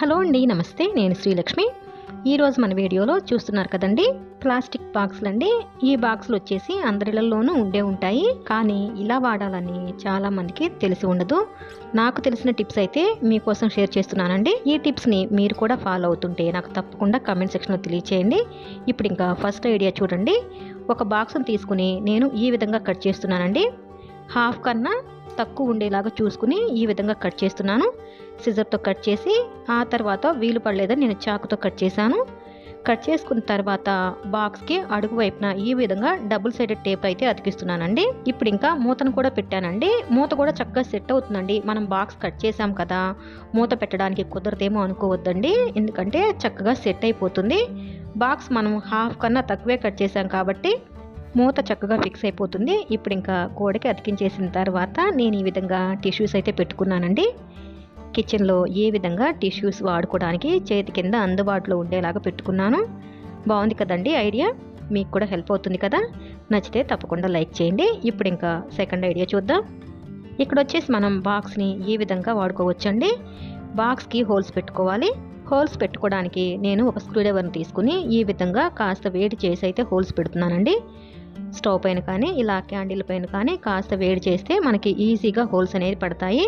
Hello అండి నమస్తే. నేను శ్రీలక్ష్మి. ఈరోజు మన వీడియోలో చూస్తున్నారు కదండి ప్లాస్టిక్ బాక్సులు అండి ఈ బాక్సులు వచ్చేసి అందరిలోనూ ఉండే ఉంటాయి. కానీ ఇలా వాడాలని చాలామందికి తెలిసి ఉండదు. నాకు తెలిసిన టిప్స్ అయితే మీకోసం షేర్ చేస్తున్నానండి. ఈ టిప్స్ని మీరు కూడా ఫాలో అవుతుంటే నాకు తప్పకుండా కమెంట్ సెక్షన్లో తెలియచేయండి. ఇప్పుడు ఇంకా ఫస్ట్ ఐడియా చూడండి. ఒక బాక్స్ని తీసుకుని నేను ఈ విధంగా కట్ చేస్తున్నానండి. హాఫ్ కన్నా తక్కువ ఉండేలాగా చూసుకుని ఈ విధంగా కట్ చేస్తున్నాను. సిజర్తో కట్ చేసి ఆ తర్వాత వీలు పడలేదని నేను చాకుతో కట్ చేశాను. కట్ చేసుకున్న తర్వాత బాక్స్కి అడుగు వైపున ఈ విధంగా డబుల్ సైడెడ్ టేప్ అయితే అతికిస్తున్నానండి. ఇప్పుడు ఇంకా మూతను కూడా పెట్టానండి. మూత కూడా చక్కగా సెట్ అవుతుందండి. మనం బాక్స్ కట్ చేసాం కదా మూత పెట్టడానికి కుదరదేమో అనుకోవద్దండి. ఎందుకంటే చక్కగా సెట్ అయిపోతుంది. బాక్స్ మనం హాఫ్ కన్నా తక్కువే కట్ చేసాం కాబట్టి మూత చక్కగా ఫిక్స్ అయిపోతుంది. ఇప్పుడు ఇంకా గోడకి అతికించేసిన తర్వాత నేను ఈ విధంగా టిష్యూస్ అయితే పెట్టుకున్నానండి. కిచెన్లో ఏ విధంగా టిష్యూస్ వాడుకోవడానికి చేతి కింద అందుబాటులో ఉండేలాగా పెట్టుకున్నాను. బాగుంది కదండి ఐడియా? మీకు కూడా హెల్ప్ అవుతుంది కదా? నచ్చితే తప్పకుండా లైక్ చేయండి. ఇప్పుడు ఇంకా సెకండ్ ఐడియా చూద్దాం. ఇక్కడ వచ్చేసి మనం బాక్స్ని ఏ విధంగా వాడుకోవచ్చండి? బాక్స్కి హోల్స్ పెట్టుకోవాలి. హోల్స్ పెట్టుకోవడానికి నేను ఒక స్క్రూడ్రైవర్ని తీసుకుని ఈ విధంగా కాస్త వేడి చేసి అయితే హోల్స్ పెడుతున్నానండి. స్టవ్ పైన కానీ ఇలా క్యాండిల్ పైన కానీ కాస్త వేడి చేస్తే మనకి ఈజీగా హోల్స్ అనేది పడతాయి.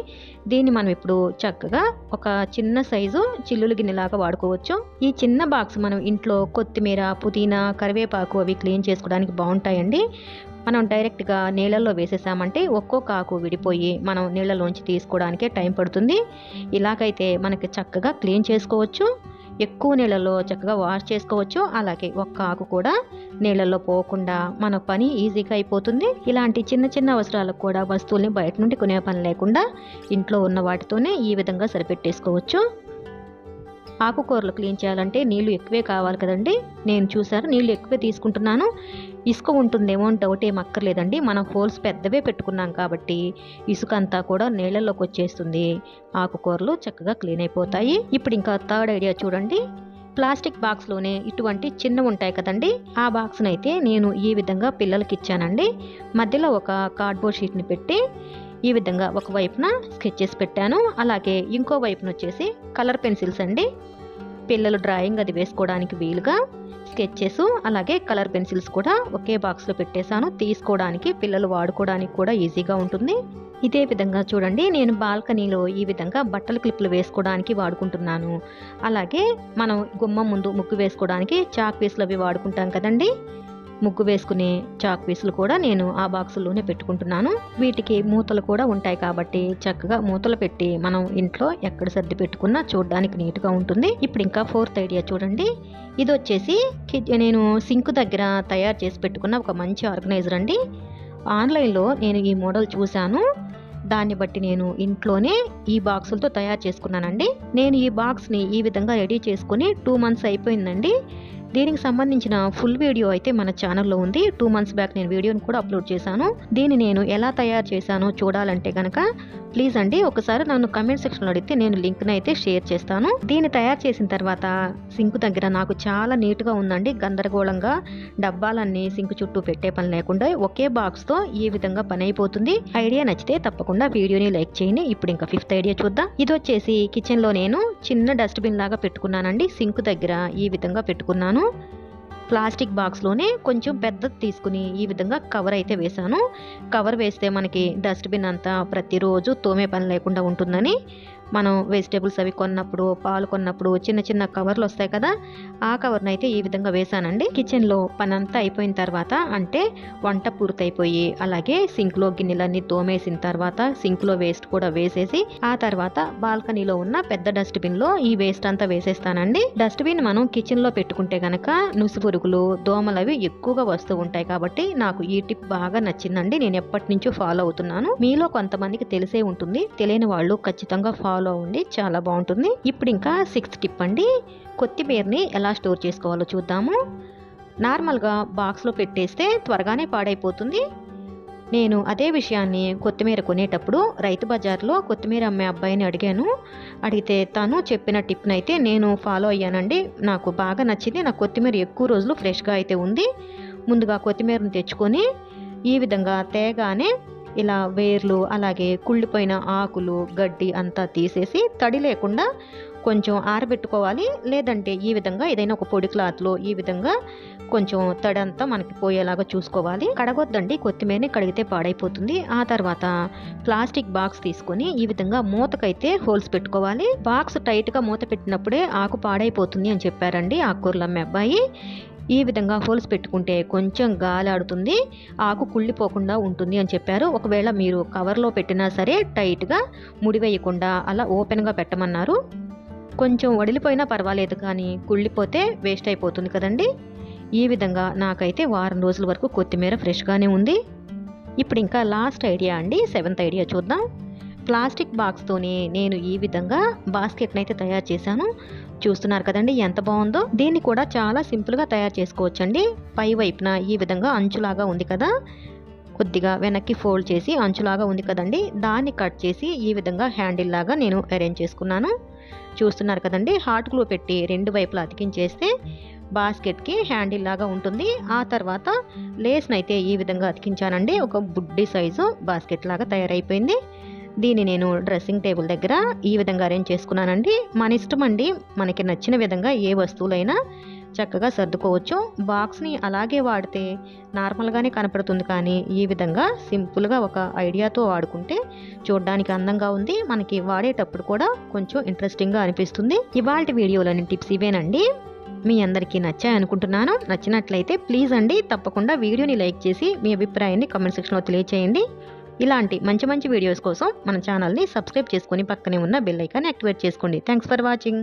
దీన్ని మనం ఇప్పుడు చక్కగా ఒక చిన్న సైజు చిల్లులు గిన్నెలాగా వాడుకోవచ్చు. ఈ చిన్న బాక్స్ మనం ఇంట్లో కొత్తిమీర పుదీనా కరివేపాకు అవి క్లీన్ చేసుకోవడానికి బాగుంటాయండి. మనం డైరెక్ట్గా నీళ్ళల్లో వేసేసామంటే ఒక్కొక్క ఆకు విడిపోయి మనం నీళ్ళలోంచి తీసుకోవడానికే టైం పడుతుంది. ఇలాగైతే మనకి చక్కగా క్లీన్ చేసుకోవచ్చు. ఎక్కువ నీళ్ళలో చక్కగా వాష్ చేసుకోవచ్చు. అలాగే ఒక్క ఆకు కూడా నీళ్ళల్లో పోకుండా మన పని ఈజీగా అయిపోతుంది. ఇలాంటి చిన్న చిన్న అవసరాలకు కూడా వస్తువుల్ని బయట నుండి కొనే పని లేకుండా ఇంట్లో ఉన్న వాటితోనే ఈ విధంగా సరిపెట్టేసుకోవచ్చు. ఆకుకూరలు క్లీన్ చేయాలంటే నీళ్ళు ఎక్కువే కావాలి కదండి. నేను చూసారు నీళ్ళు ఎక్కువే తీసుకుంటున్నాను. ఇసుక ఉంటుందేమో అని డౌట్ ఏం అక్కర్లేదండి. మనం హోల్స్ పెద్దవే పెట్టుకున్నాం కాబట్టి ఇసుక అంతా కూడా నీళ్ళలోకి వచ్చేస్తుంది. ఆకుకూరలు చక్కగా క్లీన్ అయిపోతాయి. ఇప్పుడు ఇంకా థర్డ్ ఐడియా చూడండి. ప్లాస్టిక్ బాక్స్లోనే ఇటువంటి చిన్న ఉంటాయి కదండి. ఆ బాక్స్ని అయితే నేను ఈ విధంగా పిల్లలకి ఇచ్చానండి. మధ్యలో ఒక కార్డ్బోర్డ్ షీట్ని పెట్టి ఈ విధంగా ఒక వైపున స్కెచెస్ పెట్టాను. అలాగే ఇంకో వైపున వచ్చేసి కలర్ పెన్సిల్స్ అండి. పిల్లలు డ్రాయింగ్ అది వేసుకోవడానికి వీలుగా స్కెచెస్ అలాగే కలర్ పెన్సిల్స్ కూడా ఒకే బాక్స్లో పెట్టేశాను. తీసుకోవడానికి పిల్లలు వాడుకోవడానికి కూడా ఈజీగా ఉంటుంది. ఇదే విధంగా చూడండి నేను బాల్కనీలో ఈ విధంగా బట్టల క్లిప్లు వేసుకోవడానికి వాడుకుంటున్నాను. అలాగే మనం గుమ్మం ముందు ముగ్గు వేసుకోవడానికి చాక్ పీస్లు అవి వాడుకుంటాం కదండి. ముగ్గు వేసుకునే చాక్ పీసులు కూడా నేను ఆ బాక్సుల్లోనే పెట్టుకుంటున్నాను. వీటికి మూతలు కూడా ఉంటాయి కాబట్టి చక్కగా మూతలు పెట్టి మనం ఇంట్లో ఎక్కడ సర్ది పెట్టుకున్నా చూడడానికి నీట్గా ఉంటుంది. ఇప్పుడు ఇంకా ఫోర్త్ ఐడియా చూడండి. ఇది వచ్చేసి నేను సింక్ దగ్గర తయారు చేసి పెట్టుకున్న ఒక మంచి ఆర్గనైజర్ అండి. ఆన్లైన్లో నేను ఈ మోడల్ చూశాను. దాన్ని బట్టి నేను ఇంట్లోనే ఈ బాక్సులతో తయారు చేసుకున్నానండి. నేను ఈ బాక్స్ని ఈ విధంగా రెడీ చేసుకుని టూ మంత్స్ అయిపోయిందండి. దీనికి సంబంధించిన ఫుల్ వీడియో అయితే మన ఛానల్లో ఉంది. టూ మంత్స్ బ్యాక్ నేను వీడియోని కూడా అప్లోడ్ చేశాను. దీన్ని నేను ఎలా తయారు చేశానో చూడాలంటే కనుక ప్లీజ్ అండి ఒకసారి నన్ను కమెంట్ సెక్షన్లో అడిగితే నేను లింక్ని అయితే షేర్ చేస్తాను. దీన్ని తయారు చేసిన తర్వాత సింక్ దగ్గర నాకు చాలా నీట్గా ఉందండి. గందరగోళంగా డబ్బాలన్నీ సింక్ చుట్టూ పెట్టే పని లేకుండా ఒకే బాక్స్తో ఈ విధంగా పని అయిపోతుంది. ఐడియా నచ్చితే తప్పకుండా వీడియోని లైక్ చేయండి. ఇప్పుడు ఇంకా ఫిఫ్త్ ఐడియా చూద్దాం. ఇది వచ్చేసి కిచెన్లో నేను చిన్న డస్ట్బిన్ లాగా పెట్టుకున్నానండి. సింక్ దగ్గర ఈ విధంగా పెట్టుకున్నాను. ప్లాస్టిక్ బాక్స్లోనే కొంచెం పెద్దది తీసుకుని ఈ విధంగా కవర్ అయితే వేశాను కవర్ వేస్తే మనకి డస్ట్బిన్ అంతా ప్రతిరోజు తోమే పని లేకుండా ఉంటుందని. మనం వెజిటేబుల్స్ అవి కొన్నప్పుడు పాలు కొన్నప్పుడు చిన్న చిన్న కవర్లు వస్తాయి కదా ఆ కవర్ని అయితే ఈ విధంగా వేసానండి. కిచెన్లో పని అంతా అయిపోయిన తర్వాత అంటే వంట పూర్తయిపోయి అలాగే సింక్లో గిన్నెలన్నీ తోమేసిన తర్వాత సింక్లో వేస్ట్ కూడా వేసేసి ఆ తర్వాత బాల్కనీలో ఉన్న పెద్ద డస్ట్బిన్లో ఈ వేస్ట్ అంతా వేసేస్తానండి. డస్ట్బిన్ మనం కిచెన్లో పెట్టుకుంటే గనక నుసి పురుగులు దోమలు అవి ఎక్కువగా వస్తూ ఉంటాయి కాబట్టి నాకు ఈ టిప్ బాగా నచ్చిందండి. నేను ఎప్పటి నుంచో ఫాలో అవుతున్నాను. మీలో కొంతమందికి తెలిసే ఉంటుంది. తెలియని వాళ్ళు ఖచ్చితంగా ఫాలో ఉండి చాలా బాగుంటుంది. ఇప్పుడు ఇంకా సిక్స్త్ టిప్ అండి. కొత్తిమీరని ఎలా స్టోర్ చేసుకోవాలో చూద్దాము. నార్మల్గా బాక్స్లో పెట్టేస్తే త్వరగానే పాడైపోతుంది. నేను అదే విషయాన్ని కొత్తిమీర కొనేటప్పుడు రైతు బజార్లో కొత్తిమీర అమ్మే అబ్బాయిని అడిగాను. అడిగితే తను చెప్పిన టిప్ని అయితే నేను ఫాలో అయ్యానండి. నాకు బాగా నచ్చింది. నా కొత్తిమీర ఎక్కువ రోజులు ఫ్రెష్గా అయితే ఉంది. ముందుగా కొత్తిమీరను తెచ్చుకొని ఈ విధంగా తేగానే ఇలా వేర్లు అలాగే కుళ్ళిపోయిన ఆకులు గడ్డి అంతా తీసేసి తడి లేకుండా కొంచెం ఆరబెట్టుకోవాలి. లేదంటే ఈ విధంగా ఏదైనా ఒక పొడి క్లాత్లో ఈ విధంగా కొంచెం తడంతా మనకి పోయేలాగా చూసుకోవాలి. కడగొద్దండి కొత్తిమీరని కడిగితే పాడైపోతుంది. ఆ తర్వాత ప్లాస్టిక్ బాక్స్ తీసుకొని ఈ విధంగా మూతకైతే హోల్స్ పెట్టుకోవాలి. బాక్స్ టైట్గా మూత పెట్టినప్పుడే ఆకు పాడైపోతుంది అని చెప్పారండి ఆకుకూరలు అమ్మే అబ్బాయి. ఈ విధంగా హోల్స్ పెట్టుకుంటే కొంచెం గాలి ఆడుతుంది ఆకు కుళ్ళిపోకుండా ఉంటుంది అని చెప్పారు. ఒకవేళ మీరు కవర్లో పెట్టినా సరే టైట్గా ముడివేయకుండా అలా ఓపెన్గా పెట్టమన్నారు. కొంచెం వడిలిపోయినా పర్వాలేదు కానీ కుళ్ళిపోతే వేస్ట్ అయిపోతుంది కదండి. ఈ విధంగా నాకైతే వారం రోజుల వరకు కొత్తిమీర ఫ్రెష్గానే ఉంది. ఇప్పుడు ఇంకా లాస్ట్ ఐడియా అండి సెవెంత్ ఐడియా చూద్దాం. ప్లాస్టిక్ బాక్స్తోనే నేను ఈ విధంగా బాస్కెట్ని అయితే తయారు చేశాను. చూస్తున్నారు కదండి ఎంత బాగుందో. దీన్ని కూడా చాలా సింపుల్గా తయారు చేసుకోవచ్చండి. పై వైపున ఈ విధంగా అంచులాగా ఉంది కదా. కొద్దిగా వెనక్కి ఫోల్డ్ చేసి అంచులాగా ఉంది కదండి. దాన్ని కట్ చేసి ఈ విధంగా హ్యాండిల్ లాగా నేను అరేంజ్ చేసుకున్నాను. చూస్తున్నారు కదండి హాట్ గ్లూ పెట్టి రెండు వైపులా అతికించేస్తే బాస్కెట్కి హ్యాండిల్ లాగా ఉంటుంది. ఆ తర్వాత లేస్ని అయితే ఈ విధంగా అతికించానండి. ఒక బుడ్డి సైజు బాస్కెట్ లాగా తయారైపోయింది. దీన్ని నేను డ్రెస్సింగ్ టేబుల్ దగ్గర ఈ విధంగా అరేంజ్ చేసుకున్నానండి. మన ఇష్టం అండి. మనకి నచ్చిన విధంగా ఏ వస్తువులైనా చక్కగా సర్దుకోవచ్చు. బాక్స్ని అలాగే వాడితే నార్మల్గానే కనపడుతుంది కానీ ఈ విధంగా సింపుల్గా ఒక ఐడియాతో వాడుకుంటే చూడడానికి అందంగా ఉంది. మనకి వాడేటప్పుడు కూడా కొంచెం ఇంట్రెస్టింగ్గా అనిపిస్తుంది. ఇవాళ వీడియోలోని టిప్స్ ఇవేనండి. మీ అందరికీ నచ్చాయి అనుకుంటున్నాను. నచ్చినట్లయితే ప్లీజ్ అండి తప్పకుండా వీడియోని లైక్ చేసి మీ అభిప్రాయాన్ని కమెంట్ సెక్షన్లో తెలియచేయండి. ఇలాంటి మంచి మంచి వీడియోస్ కోసం మన ఛానల్ని సబ్స్క్రైబ్ చేసుకొని పక్కనే ఉన్న బెల్ ఐకాన్ యాక్టివేట్ చేసుకోండి. Thanks for watching